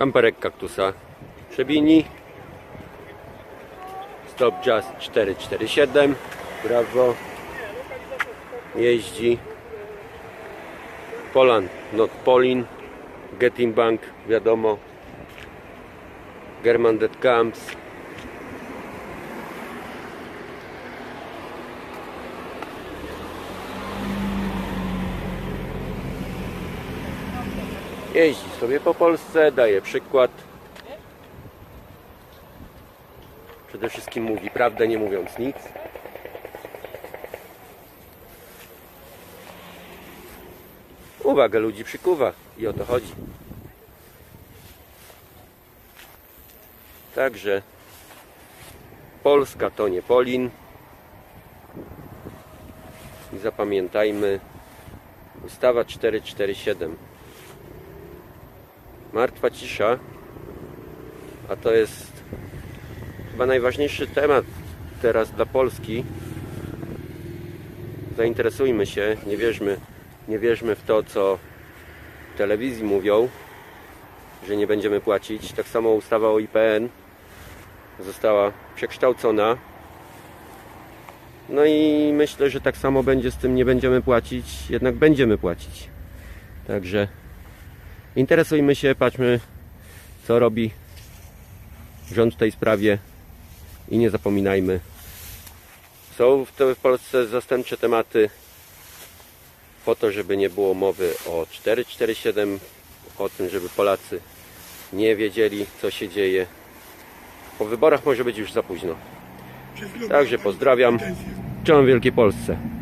Kamperek kaktusa Przebini. Stop Jazz 447. Brawo. Jeździ. Poland, not Polin. Getting Bank, wiadomo. German Dead Camps. Jeździ sobie po Polsce, daje przykład. Przede wszystkim mówi prawdę, nie mówiąc nic. Uwagę ludzi przykuwa i o to chodzi. Także Polska to nie Polin. I zapamiętajmy ustawa 447. Martwa cisza, a to jest chyba najważniejszy temat teraz dla Polski. Zainteresujmy się, nie wierzmy, nie wierzmy w to, co w telewizji mówią, że nie będziemy płacić. Tak samo ustawa o IPN została przekształcona. No i myślę, że tak samo będzie z tym nie będziemy płacić, jednak będziemy płacić. Także interesujmy się, patrzmy co robi rząd w tej sprawie i nie zapominajmy. Są w, Polsce zastępcze tematy po to, żeby nie było mowy o 447, o tym, żeby Polacy nie wiedzieli co się dzieje. Po wyborach może być już za późno. Także pozdrawiam. Czołem Wielkiej Polsce.